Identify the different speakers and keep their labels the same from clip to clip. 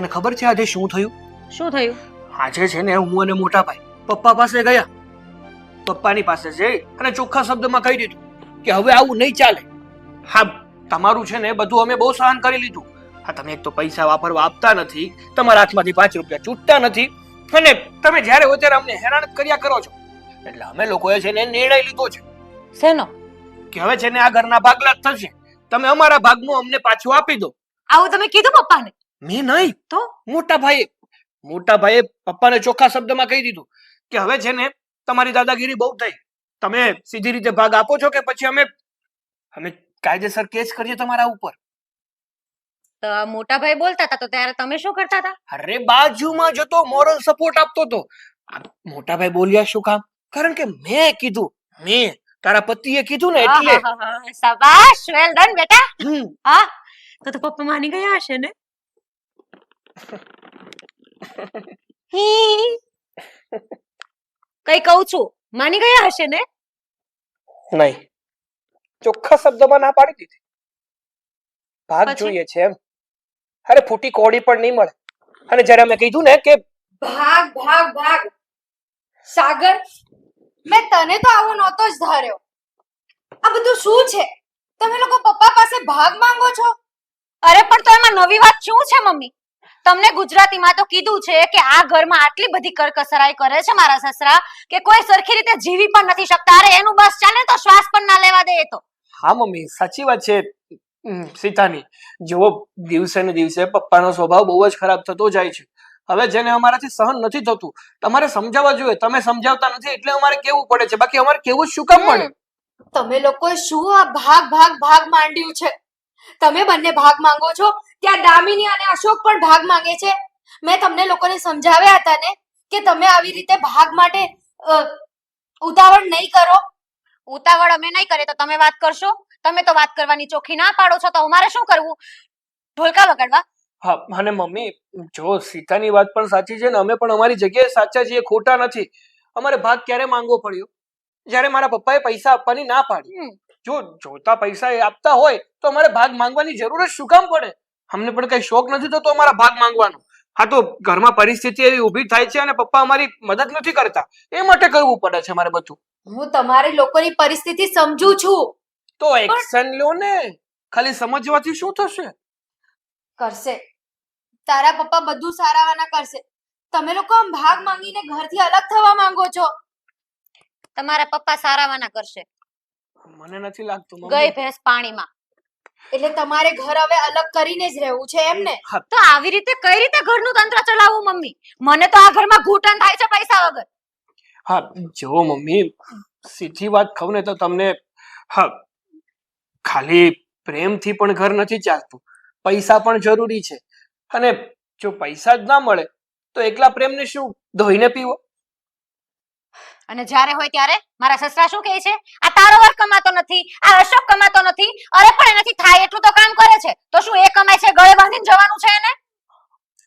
Speaker 1: તને ખબર છે આજે શું થયું?
Speaker 2: શું થયું?
Speaker 1: આજે છે ને હું અને મોટા ભાઈ પપ્પા પાસે ગયા. પપ્પાની પાસે જઈ અને ચોખ્ખા શબ્દમાં કહી દીધું કે હવે આવું નહીં ચાલે. હા તમારું છે ને બધું અમે બહુ સહન કરી લીધું. હા તમે એક તો પૈસા વાપરવા આપતા નથી તમારા હાથમાંથી પાંચ રૂપિયા છૂટતા નથી અને તમે જ્યારે હોય ત્યારે અમને હેરાન કર્યા કરો છો. એટલે અમે લોકોએ છે ને નિર્ણય લીધો છે
Speaker 2: શેનો?
Speaker 1: કે હવે છે ને આ ઘરના ભાગલા જ થશે. તમે અમારા ભાગનું અમને પાછું આપી દો.
Speaker 2: આવું તમે કીધું પપ્પાને?
Speaker 1: મેં નહીં
Speaker 2: તો
Speaker 1: મોટા ભાઈએ મોટા ભાઈએ પપ્પાને ચોખ્ખા શબ્દમાં કહી દીધું કે હવે છે ને તમારી દાદાગીરી બહુ થઈ તમે સીધી રીતે ભાગ આપો છો કે પછી અમે અમે કાયદેસર કેસ કરીએ તમારા ઉપર
Speaker 2: તો મોટા ભાઈ બોલતા હતા તો ત્યારે તમે શું કરતા હતા
Speaker 1: અરે બાજુમાં જતો મોરલ સપોર્ટ આપતો તો આ મોટા ભાઈ બોલ્યા શું કામ કારણ કે મેં કીધું મેં તારા પતિએ કીધું ને એટલે
Speaker 2: શાબાશ વેલ ડન બેટા હા તો તો પપ્પા માની ગયા હશે ને. કઈ કહું છું. માની ગયા હશે ને?
Speaker 1: નહીં. ચોખ્ખા શબ્દોમાં ના પાડી દીધી. ભાગ જોઈએ છે એમ. અરે ફૂટી કોડી પણ નહીં મળે. અને જ્યારે અમે કીધું ને કે
Speaker 3: ભાગ ભાગ ભાગ. સાગર મેં તને તો આવો નહોતો જ ધાર્યો. આ બધું શું છે? તમે લોકો પપ્પા પાસે ભાગ માંગો છો?
Speaker 2: અરે પણ તો એમાં નવી વાત શું છે મમ્મી? તમને ગુજરાતીમાં તો કીધું છે કે આ ઘરમાં આટલી બધી કરકસરાઈ કરે છે મારા સસરા કે કોઈ સરખી રીતે જીવી પણ નથી શકતા. અરે એનું બસ ચાલે તો શ્વાસ પણ ના લેવા દે તો.
Speaker 1: હા મમ્મી સાચી વાત છે. સીતાની જુઓ દિવસે ને દિવસે પપ્પાનો સ્વભાવ બહુ જ ખરાબ થતો જાય છે. હવે જેને અમારાથી સહન નથી થતું તમારે સમજાવવા જોઈએ. તમે સમજાવતા નથી એટલે અમારે કેવું પડે છે? બાકી અમારે કેવું શું કામ પડે?
Speaker 3: તમે લોકોએ શું આ ભાગ ભાગ ભાગ માંડ્યું છે? તમે બંને ભાગ માંગો છો? ત્યાં દામિની અને અશોક પણ ભાગ માંગે છે. મેં તમને લોકોને સમજાવ્યા હતા ને કે તમે આવી રીતે ભાગ માટે ઉતાવળ નહીં કરો.
Speaker 2: ઉતાવળ અમે નહીં કરીએ તો તમે વાત કરશો? તમે તો વાત કરવાની ચોખ્ખી ના પાડો છો તો અમારે શું કરવું? ઢોલકા વગાડવા?
Speaker 1: હા અને મમ્મી જો સીતાની વાત પણ સાચી છે ને અમે પણ અમારી જગ્યાએ સાચા છીએ ખોટા નથી. અમારે ભાગ ક્યારે માંગવો પડ્યો? જ્યારે મારા પપ્પાએ પૈસા આપવાની ના પાડી. જો જોતા પૈસા એ આપતા હોય તો અમારે ભાગ માંગવાની જરૂર જ શું કામ પડે? અમને પણ કઈ શોખ નથી થતો અમારા ભાગ માંગવાનો. હા તો ઘરમાં પરિસ્થિતિ એવી ઊભી થાય છે અને પપ્પા અમારી મદદ નથી કરતા. એ માટે કરવું પડે છે મારે બધું.
Speaker 3: હું તમારી લોકોની પરિસ્થિતિ સમજુ છું.
Speaker 1: તો એક્શન લો ને. ખાલી સમજવાથી શું થશે?
Speaker 3: કરશે. તારા પપ્પા બધું સારાવાના કરશે. તમે લોકો આમ ભાગ માંગીને ઘરથી અલગ થવા માંગો છો.
Speaker 2: તમારા પપ્પા સારાવાના કરશે.
Speaker 1: મને નથી લાગતું
Speaker 2: ગઈ ભેંસ પાણીમાં.
Speaker 3: એટલે તમારે ઘર હવે અલગ કરીને જ રહેવું છે એમ ને?
Speaker 2: તો આવી રીતે કઈ રીતે ઘરનું તંત્ર ચલાવવું મમ્મી? મને તો આ ઘરમાં ઘૂંટણ થાય છે પૈસા વગર.
Speaker 1: હા જો મમ્મી સીધી વાત કહું ને તો તમને હા ખાલી પ્રેમથી પણ ઘર નથી ચાલતું. પૈસા પણ જરૂરી છે. અને જો પૈસા જ ના મળે તો એકલા પ્રેમને શું ધોઈને પીવો?
Speaker 2: અને જ્યારે હોય ત્યારે મારા સસરા શું કહે છે? આ તારો વર કમાતો નથી, આ અશોક કમાતો નથી, અરે પણ એનાથી થાય એટલું તો કામ કરે છે. તો શું એ કમાય છે? ગળે બાંધીને જવાનું છે એને?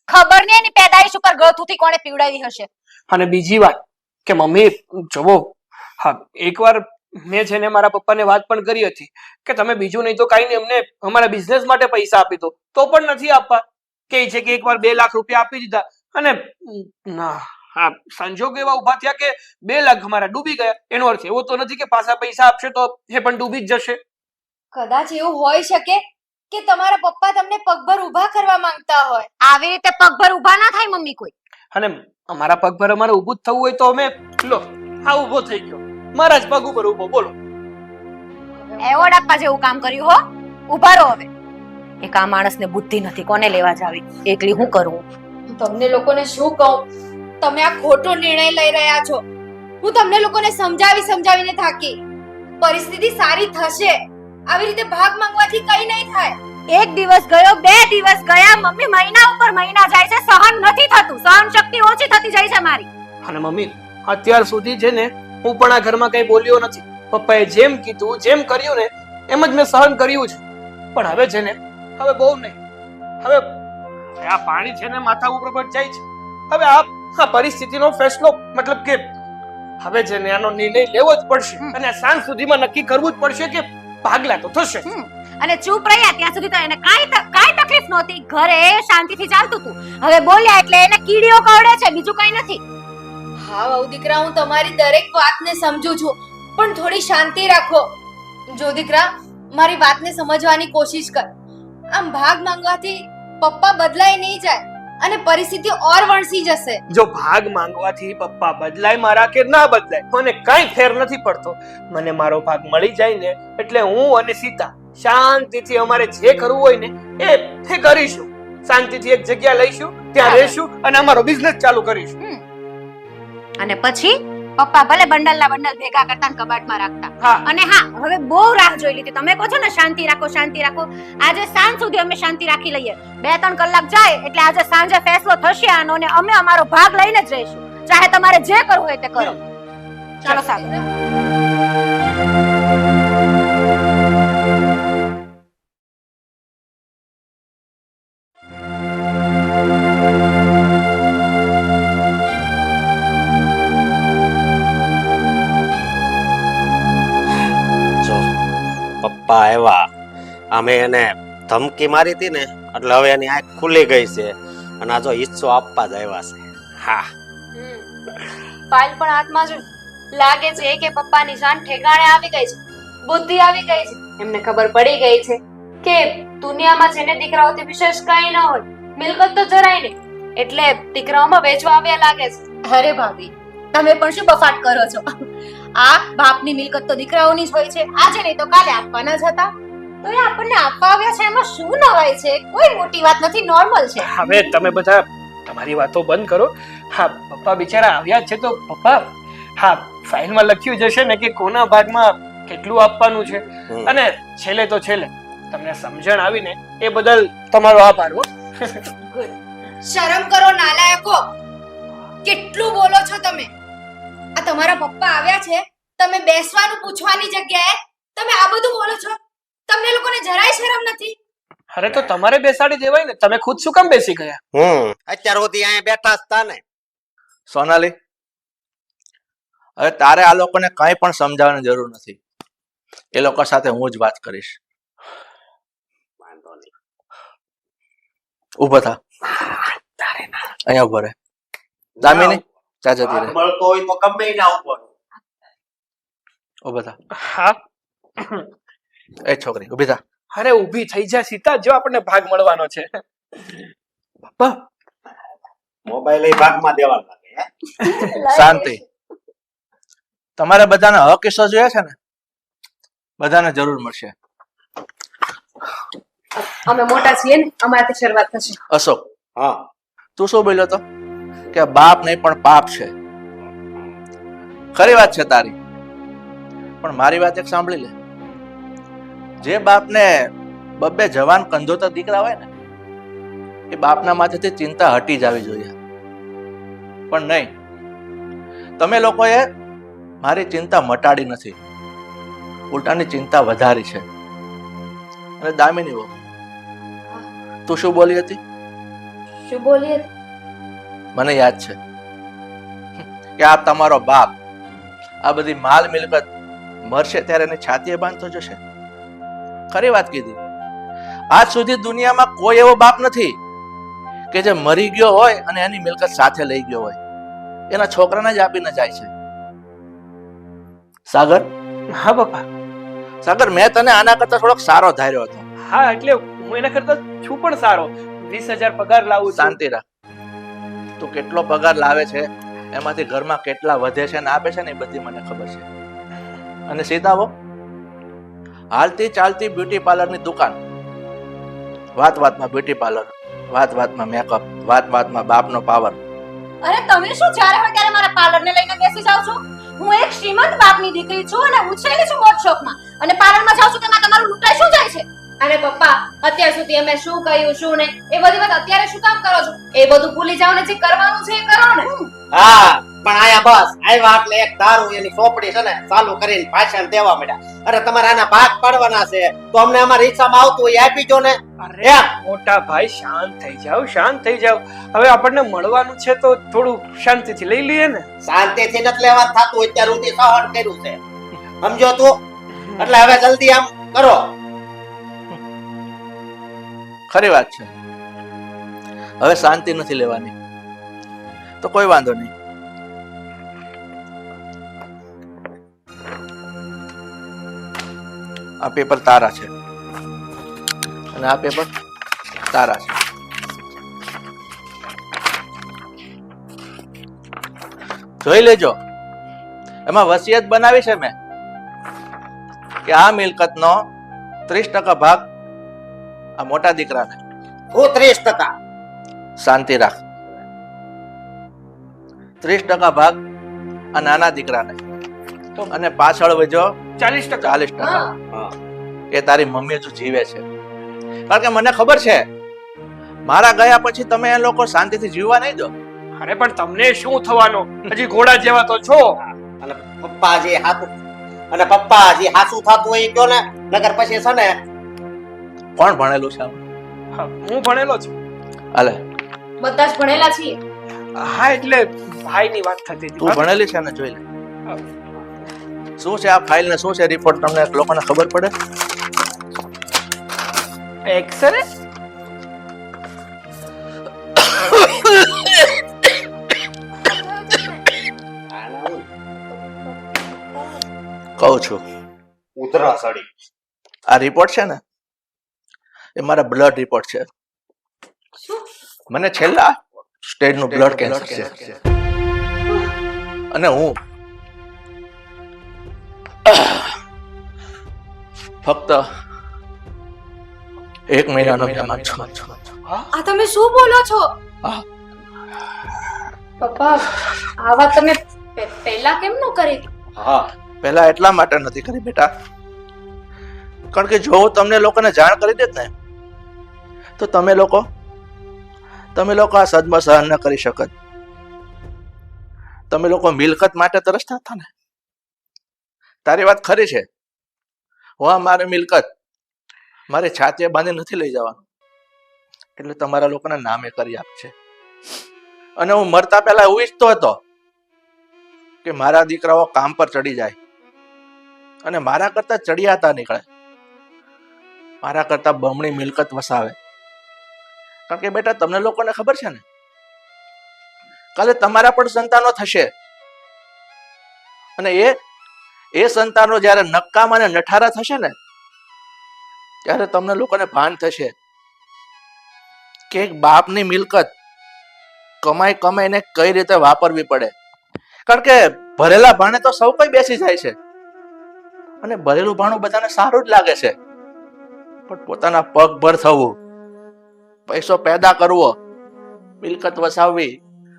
Speaker 2: ખબર નહીં એની પેદાઈશ ઉપર ગળથુથી કોણે પીવડાવી હશે.
Speaker 1: અને બીજી વાત કે મમ્મી જવો હા, એકવાર મેં છે ને મારા પપ્પાને વાત પણ કરી હતી કે તમે બીજું નહીં તો કાંઈ નહીં અમને અમારા બિઝનેસ માટે પૈસા આપી દો. તો પણ નથી આપવા. કે છે કે એકવાર બે લાખ રૂપિયા આપી દીધા. અને, ના હા સંજોગ એવા ઊભા થયા કે બે લાખ અમારા ડૂબી ગયા. એનો અર્થ એવો તો નથી કે પાછા પૈસા આપશે તો એ પણ ડૂબી જ જશે.
Speaker 3: કદાચ એવું હોઈ શકે કે તમારા પપ્પા તમને પગભર ઊભા કરવા માંગતા હોય.
Speaker 2: આવી રીતે પગભર ઊભા ના થાય મમ્મી કોઈ.
Speaker 1: અને અમારા પગભર અમારે ઊભું જ થવું હોય તો અમે લો આ ઊભો થઈ ગયો. મારા જ પગ ઉપર ઊભો બોલો.
Speaker 2: એવોર્ડ આપવા જેવું કામ કર્યું હો. ઊભા રહો હવે. એક આ માણસને બુદ્ધિ નથી. કોને લેવા જાવી? એકલી હું કરું?
Speaker 3: તમને લોકોને શું કહું? તમે આ ખોટો નિર્ણય લઈ રહ્યા છો. હું તમને લોકોને સમજાવી સમજાવીને થાકી. પરિસ્થિતિ સારી થશે. આવી રીતે ભાગ માંગવાથી કઈ નહીં થાય.
Speaker 2: એક દિવસ ગયો બે દિવસ ગયા મમ્મી મહિના ઉપર મહિના જાય છે સહન નથી થતું. સહન શક્તિ ઓછી થતી જાય છે મારી.
Speaker 1: અને મમ્મી અત્યાર સુધી છે ને હું પણ આ ઘરમાં કઈ બોલ્યો નથી. પપ્પાએ જેમ કીધું જેમ કર્યું ને એમ જ મેં સહન કર્યું છે. પણ હવે છે ને હવે બહુ નહીં. હવે આ પાણી છે ને માથા ઉપર પર જાય છે. હવે આ આ પરિસ્થિતિનો ફેસલો મતલબ કે હવે છે ને આનો નિર્ણય લેવો જ પડશે અને સાંજ સુધીમાં નક્કી કરવું જ પડશે કે ભાગલા તો થશે.
Speaker 2: અને ચૂપ રહ્યા ત્યાં સુધી તો એને કાઈ કાઈ તકલીફ નહોતી. ઘરે શાંતિથી ચાલતું હતું. હવે બોલ્યા એટલે એને કીડીઓ કરડે છે બીજું કંઈ નથી.
Speaker 3: હા વહુ દીકરા હું તમારી દરેક વાતને સમજુ છું. પણ થોડી શાંતિ રાખો. જો દીકરા મારી વાતને સમજવાની કોશિશ કર. આમ ભાગ માંગવાથી પપ્પા બદલાય નહીં જાય. અને પરિસ્થિતિ ઓર વણસી જશે.
Speaker 1: જો ભાગ માંગવાથી પપ્પા બદલાય મારા કે ના બદલાય મને કઈ ફેર નથી પડતો. મને મારો ભાગ મળી જાય ને એટલે હું અને સીતા શાંતિથી અમારે જે કરવું હોય ને એ તે કરીશું. શાંતિથી એક જગ્યા લઈશું ત્યાં રહેશું અને અમારો બિઝનેસ ચાલુ કરીશું.
Speaker 2: અને પછી? પપ્પા ભલે બંડલના બંડલ ભેગા કરતા ને કબાટમાં રાખતા. અને હા હવે બહુ રાહ જોઈ લીધી. તમે કહો છો ને શાંતિ રાખો શાંતિ રાખો. આજે સાંજ સુધી અમે શાંતિ રાખી લઈએ. બે ત્રણ કલાક જાય એટલે આજે સાંજે ફેસલો થશે આનો ને અમે અમારો ભાગ લઈને જ રહીશું. ચાહે તમારે જે કરવું હોય તે કરો. ચાલો સાગર
Speaker 4: અમે એને ધમકી મારી હતી ને એટલે હવે એની આંખ ખુલી ગઈ છે. અને આ જો હિસ્સો આપવા જ આવ્યા છે. હા.
Speaker 3: ફાઇલ પણ હાથમાં છે લાગે છે કે પપ્પાની શાન ઠેકાણે આવી ગઈ છે. બુદ્ધિ આવી ગઈ છે. એમને ખબર પડી ગઈ છે કે દુનિયામાં જેને દીકરાઓથી વિશેષ કઈ ન હોય મિલકત તો જરાય નહીં એટલે દીકરાઓમાં વેચવા આવ્યા લાગે છે. અરે ભાભી તમે પણ શું બફાટ કરો છો? આ બાપની મિલકત તો દીકરાઓની જ હોય છે. આજે નહીં તો કાલે આપવાના જ હતા. તો એ આપણને આપવા છે એમાં શું નવાય છે? કોઈ મોટી વાત નથી નોર્મલ છે.
Speaker 1: હવે તમે બધા તમારી વાતો બંધ કરો. હા પપ્પા બિચારા આવ્યા છે તો પપ્પા હા ફાઇલમાં લખ્યું જશે ને કે કોના ભાગમાં કેટલું આપવાનું છે. અને છેલ્લે તો છેલ્લે તમને સમજણ આવીને એ બદલ તમારો આભાર હો.
Speaker 3: શરમ કરો નાલાયકો. કેટલું બોલો છો તમે? આ તમારા પપ્પા આવ્યા છે તમે બેસવાનું પૂછવાની જગ્યાએ તમે આ બધું બોલો છો? તમને લોકોને જરાય શરમ નથી?
Speaker 1: અરે તો તમારે બેસાડી દેવાય ને. તમે ખુદ શું કામ બેસી ગયા?
Speaker 4: હમ. અત્યાર સુધી અહીંયા બેઠા હતા ને.
Speaker 5: સોનાલી અરે તારે આ લોકોને કંઈ પણ સમજાવવાની જરૂર નથી. એ લોકો સાથે હું જ વાત કરીશ. ઊભો થા. અહીંયા ઊભો રહે. દામિની ચા જતી રહે.
Speaker 4: મળતો હોય તો ગમે ના ઉપર.
Speaker 5: ઊભો થા.
Speaker 1: હા.
Speaker 5: એ છોકરી ઊભી થા.
Speaker 1: અરે ઊભી થઈ જા સીતા જો આપણને ભાગ મળવાનો છે. પપ્પા.
Speaker 4: મોબાઈલ એ ભાગમાં દેવા લાગે
Speaker 5: શાંતિ. તમારે બધાને હક હિસ્સો જોઈએ છે ને? બધાને જરૂર મળશે.
Speaker 3: અમે મોટા છીએ ને અમારાથી શરૂઆત થશે.
Speaker 5: અશોક
Speaker 4: હા.
Speaker 5: તું શું બોલ્યો તો? કે બાપ નહીં પણ પાપ છે. ખરી વાત છે તારી. પણ મારી વાત એક સાંભળી લે. જે બાપને બબ્બે જવાન કંજોતા દીકરા હોય ને એ બાપના માથેથી ચિંતા હટી જવી જોઈએ. પણ નહીં તમે લોકોએ મારી ચિંતા મટાડી નથી. ઉલટાની ચિંતા વધારી છે. અને દામિની બહુ તું શું બોલી હતી?
Speaker 3: શું બોલીએ
Speaker 5: મને યાદ છે કે આ તમારો બાપ આ બધી માલ મિલકત મરશે ત્યારે એની છાતીએ બાંધતો જશે. ખરી વાત કીધી. આજ સુધી દુનિયામાં કોઈ એવો બાપ નથી કે જે મરી ગયો હોય અને એની મિલકત સાથે લઈ ગયો હોય. એના છોકરાને જ આપીને જાય છે. સાગર?
Speaker 1: હા બાપા
Speaker 5: સાગર મેં તને આના કરતા થોડોક સારો ધાર્યો હતો.
Speaker 1: હા એટલે હું એના કરતા છું પણ સારો. વીસ હજાર પગાર લાવું
Speaker 5: શાંતિ રાખ. તું કેટલો પગાર લાવે છે એમાંથી ઘરમાં કેટલા વધે છે અને આપે છે ને એ બધી મને ખબર છે. અને સીતાવો હાલતી ચાલતી બ્યુટી પાર્લરની દુકાન. વાત વાતમાં બ્યુટી પાર્લર વાત વાતમાં મેકઅપ વાત વાતમાં બાપનો પાવર
Speaker 2: અરે તમે શું જ્યારે હોય ત્યારે મારા પાર્લરને લઈને બેસી જાવ છો? હું એક શ્રીમંત બાપની દીકરી છું અને ઉછરેલી છું વર્કશોપમાં અને પાર્લરમાં જાઉં છું તેમાં તમારું લૂંટાઈ શું જાય છે?
Speaker 3: અરે પપ્પા અત્યાર સુધી અમે શું કહ્યું શું ને એ બધી વાત અત્યારે શું કામ કરો છો? એ બધું ભૂલી જાઓ ને જે કરવાનું છે એ કરો ને.
Speaker 4: હા પણ આયા બસ આવ્યા એટલે એક દારૂ એની ચોપડી છે ને ચાલુ કરીને પાછળ દેવા માંડ્યા. અરે તમારે આના ભાગ પાડવાના છે. તો અમને અમારી ઈચ્છામાં આવતું એ આપી દો ને.
Speaker 1: અરે મોટા ભાઈ શાંત થઈ જાવ શાંત થઈ જાવ હવે આપણને મળવાનું છે તો થોડું શાંતિથી લઈ લઈએ ને.
Speaker 4: શાંતિથી નથી લેવા થતું અત્યાર સુધી સહન કર્યું છે. સમજો તું? એટલે હવે જલ્દી આમ કરો.
Speaker 5: ખરી વાત છે. હવે શાંતિ નથી લેવાની. તો કોઈ વાંધો નહીં. આ પેપર તારા છે. અને આ પેપર તારા છે. જોઈ લેજો. એમાં વસિયત બનાવી છે મેં. કે આ મિલકતનો ત્રીસ ટકા ભાગ આ મોટા દીકરાને
Speaker 4: હું ત્રીસ ટકા.
Speaker 5: શાંતિ રાખ. ત્રીસ ટકા ભાગ આ નાના દીકરાને. અને પાછળ વજો
Speaker 1: ચાલીસ ટકા.
Speaker 5: ચાલીસ ટકા. એ તારી મમ્મી હજુ જીવે છે. કારણ કે મને ખબર છે મારા ગયા પછી તમે એ લોકો શાંતિથી જીવવા નહીં દો.
Speaker 1: અરે પણ તમને શું થવાનું? હજી ઘોડા જેવા તો છો.
Speaker 4: અને પપ્પા જે હાથ અને પપ્પા જે હાથું થતું હોય એ કયો ને? નગર પછી છે ને
Speaker 5: કોણ ભણેલું છે આમાં?
Speaker 1: હું ભણેલો છું.
Speaker 5: હાલે.
Speaker 3: બધા જ ભણેલા છીએ?
Speaker 1: હા એટલે ભાઈની વાત થતી હતી.
Speaker 5: તું ભણેલી છે ને જોઈ લે. શું છે આ ફાઇલ ને શું છે રિપોર્ટ તમને લોકોને ખબર પડે?
Speaker 1: એક્સરે
Speaker 5: કહું છું.
Speaker 4: ઉતરા સાડી.
Speaker 5: આ રિપોર્ટ છે ને? એ મારા બ્લડ રિપોર્ટ છે. મને છેલ્લા સ્ટેજનું બ્લડ કેન્સર છે. અને હું ફક્ત એક મહિનાનો મહેમાન છું.
Speaker 3: આ તમે શું બોલો છો? પપ્પા આ વાત તમે પહેલા કેમ ન કરી?
Speaker 4: હા
Speaker 5: પહેલા એટલા માટે નથી કરી બેટા. કારણ કે જો તમને લોકોને જાણ કરી દેત ને તો તમે લોકો? તમે લોકો આ સદમાં સહન ન કરી શકત. તમે લોકો મિલકત માટે તરસતા હતા ને? તારી વાત ખરી છે. હું મારી મિલકત. મારે છાતીએ બાંધી નથી લઈ જવાનું. એટલે તમારા લોકોના નામે કરી આપશે અને હું મરતા પહેલા એવું ઈચ્છતો હતો કે મારા દીકરાઓ કામ પર ચડી જાય. અને મારા કરતા ચડિયાતા નીકળે. મારા કરતા બમણી મિલકત વસાવે. કારણ કે બેટા, તમને લોકોને ખબર છે ને? કાલે તમારા પણ સંતાનો થશે. અને એ એ સંતાનો જ્યારે નક્કામ અને નઠારા થશે ને, ત્યારે તમને લોકોને ભાન થશે. કે એક બાપની મિલકત કમાઈ કમાઈને કઈ રીતે વાપરવી પડે? કારણ કે ભરેલા ભાણે તો સૌ કોઈ બેસી જાય છે. અને ભરેલું ભાણું બધાને સારું જ લાગે છે. પણ પોતાના પગભર થવું પૈસો પેદા કરવો, મિલકત વસાવવી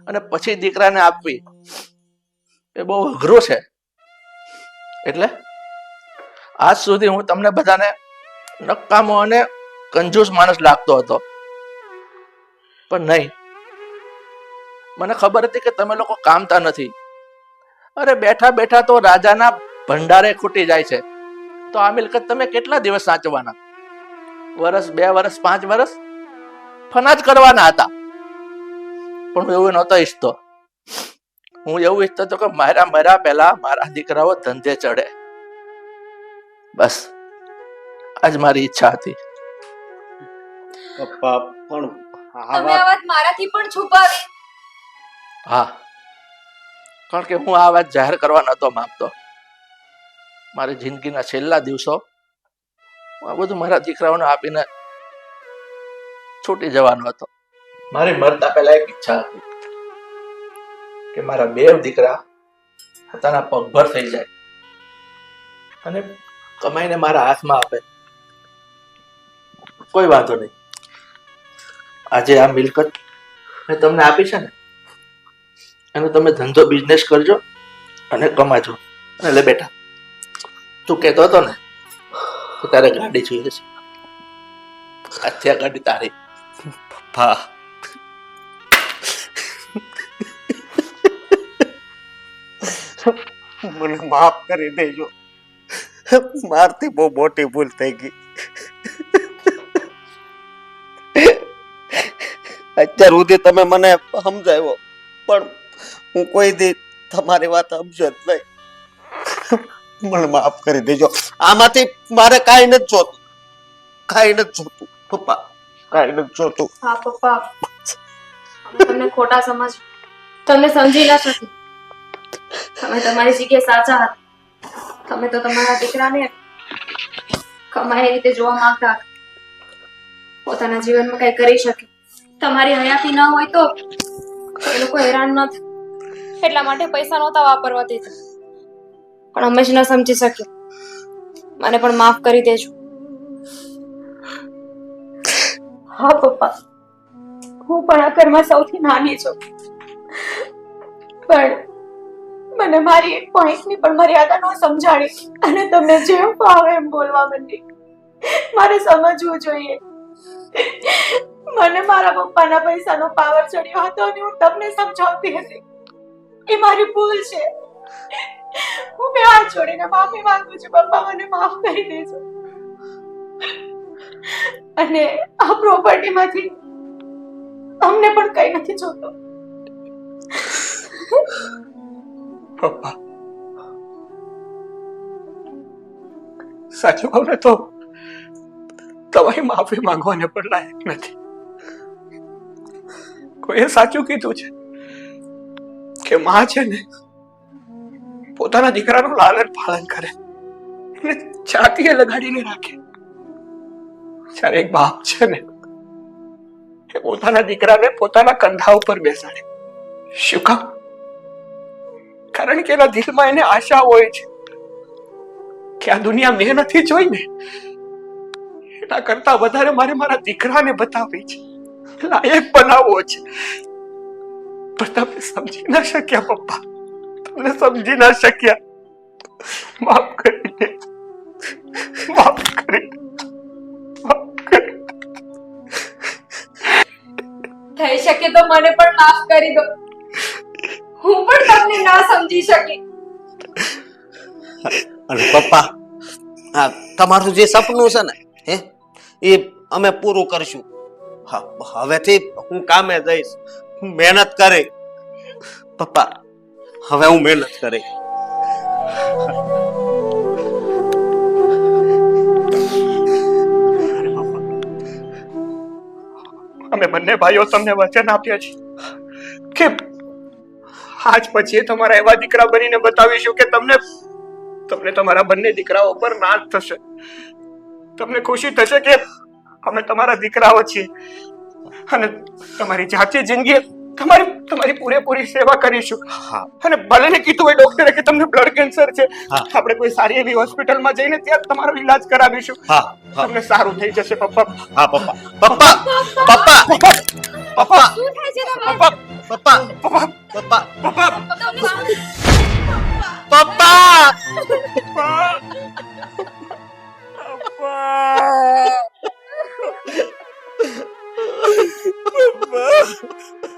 Speaker 5: અને પછી દીકરાને આપવી, એ બહુ અઘરું છે. એટલે આજ સુધી હું તમને બધાને નકામો અને કંજૂસ માણસ લાગતો હતો. પણ નહીં. મને ખબર હતી કે તમે લોકો કામતા નથી. અરે બેઠા બેઠા તો રાજાના ભંડારે ખૂટી જાય છે. તો આ મિલકત તમે કેટલા દિવસ સાચવાના વર્ષ, બે વર્ષ, પાંચ વર્ષ? ફના જ કરવાના હતા. પણ હું એવું નહોતો ઈચ્છતો. હું એવું ઈચ્છતો હતો કે મારા મર્યા પહેલા મારા દીકરાઓ ધંધે ચડે. બસ આજ મારી ઈચ્છા હતી.
Speaker 4: પપ્પા પણ
Speaker 3: તમે આ
Speaker 4: વાત
Speaker 3: વાત મારાથી પણ છુપાવી.
Speaker 5: હા કારણ કે હું આ વાત જાહેર કરવા નહોતો માંગતો. મારી જિંદગીના છેલ્લા દિવસો આ બધું મારા દીકરાઓને આપીને છૂટી જવાનો હતો. મારી મરતા પહેલા એક ઈચ્છા હતી કે મારા બે દીકરા પોતાના પગભર થઈ જાય અને કમાઈને મારા હાથમાં આપે. કોઈ વાંધો નહીં. આજે આ મિલકત મેં તમને આપી છે ને, એનો તમે ધંધો બિઝનેસ કરજો અને કમાજો. અને લે બેટા, તું કહેતો હતો ને તારે ગાડી જોઈએ છે. આ ગાડી તારી.
Speaker 4: મને માફ કરી દેજો. મારથી બહુ મોટી ભૂલ થઈ ગઈ. અત્યાર સુધી તમે મને સમજાવ્યો, પણ હું કોઈ દી તમારી વાત સમજો જ નહીં. મને માફ કરી દેજો. આમાંથી મારે કાંઈ નથી જોતું. કાંઈ નથી જોતું. પપ્પા કાંઈ નથી જોતું.
Speaker 3: હા, પપ્પા. તમને ખોટા સમજ તમને સમજી ના શકી તમે તમારી જગ્યાએ સાચા હતા. તમે તો તમારા દીકરાને કમાય રીતે જોવા માંગતા પોતાના જીવનમાં કઈ કરી શકે. તમારી હયાતી ના હોય તો એ લોકો હેરાન ન એટલા માટે પૈસા નહોતા વાપરવા દેતા પણ અમે ન સમજી શક્યો મને પણ માફ કરી દેજો. હા, પપ્પા. હું પણ આ ઘરમાં સૌથી નાની છું. પણ મને મારી એક પોઈન્ટની પણ મર્યાદા ન સમજાણી અને તમને જેમ ફાવે એમ બોલવા માંડી. મારે સમજવું જોઈએ. મને મારા પપ્પાના પૈસાનો પાવર ચડ્યો હતો અને હું તમને સમજાવતી હતી. એ મારી ભૂલ છે. હું બે હાથ જોડીને માફી માંગુ છું. પપ્પા મને માફ કરી દેજો. અને આ પ્રોપર્ટીમાંથી અમને પણ કઈ નથી જોતો.
Speaker 1: પપ્પા. સાચું કહું ને તો તમારી માફી માંગવાને પણ લાયક નથી. કોઈએ સાચું કીધું છે કે માં છે ને પોતાના દીકરાનું લાલન પાલન કરે એને છાતીએ લગાડીને રાખે. જ્યારે એક બાપ છે ને, એ પોતાના દીકરાને પોતાના કંધા ઉપર બેસાડે. શું કામ? કારણ કે એના દિલમાં એને આશા હોય છે કે આ દુનિયા મેં નથી જોઈ ને, એના કરતા વધારે મારે મારા દીકરાને બતાવી છે. લાયક બનાવવો છે. પણ તમે સમજી ના શક્યા પપ્પા. તમે સમજી ના શક્યા. માફ કરીને. માફ કરી
Speaker 3: થઈ શકે તો મને પણ માફ કરી દો. હું પણ તમને ના સમજી શકી.
Speaker 4: અને પપ્પા, આ તમારું જે સપનું છે ને, હે, એ અમે પૂરું કરશું. હા, હવેથી હું કામે જઈશ. હું મહેનત કરે. પપ્પા, હવે હું મહેનત કરી.
Speaker 1: અમે બંને ભાઈઓ તમને વચન આપ્યા છે. કે આજ પછી તમારા એવા દીકરા બનીને બતાવીશું કે તમને તમને તમારા બંને દીકરાઓ પર નાશ થશે. તમને ખુશી થશે કે અમે તમારા દીકરાઓ છીએ. અને તમારી જાતે જિંદગી તમારી તમારી પૂરેપૂરી સેવા કરીશું. અને ભલે ને કીધું હોય ડોક્ટરે કે તમને બ્લડ કેન્સર છે. આપણે કોઈ સારી એવી હોસ્પિટલમાં જઈને ત્યાં તમારો ઈલાજ કરાવીશું. તમને સારું થઈ જશે પપ્પા.
Speaker 4: હા પપ્પા. પપ્પા પપ્પા.
Speaker 1: પપ્પા
Speaker 4: પપ્પા.
Speaker 1: પપ્પા.
Speaker 4: પપ્પા.
Speaker 1: પપ્પા.
Speaker 4: પપ્પા.
Speaker 1: પપ્પા. પપ્પા.